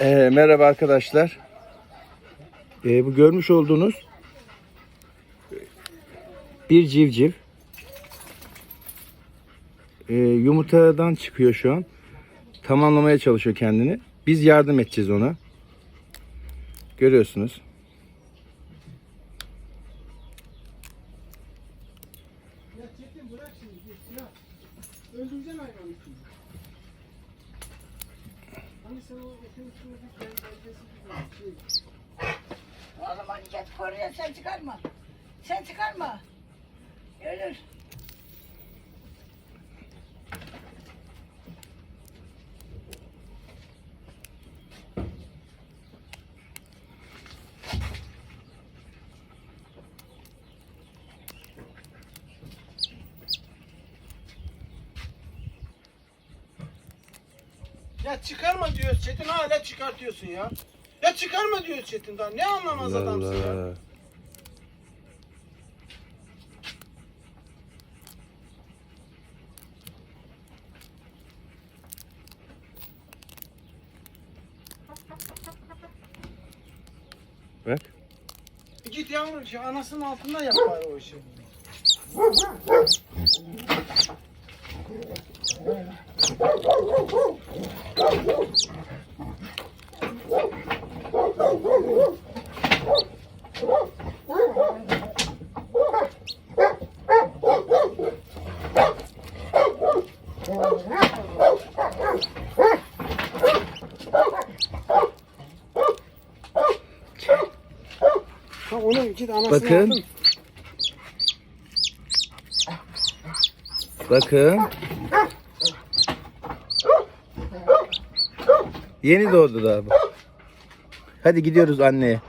Ee, merhaba arkadaşlar. Ee, bu görmüş olduğunuz bir civciv. Ee, yumurtadan çıkıyor şu an. Tamamlamaya çalışıyor kendini. Biz yardım edeceğiz ona. Görüyorsunuz. Ya Çetin bırak şimdi git ya. Öldüreceksin hayvanı şimdi. Hani sen o etin üstüne bir kendi belgesi gibi şey. O zaman git koruya sen çıkarma. Sen çıkarma. Ölür. Ya çıkarma diyoruz Çetin hala çıkartıyorsun ya. Ya çıkarma diyoruz Çetin daha ne anlamaz adamsın ya. Bak. Git yavrum şu anasının altında yap bari o işi. Ha git Bakın. Bakın. Yeni doğdu daha bu. Hadi gidiyoruz anneye.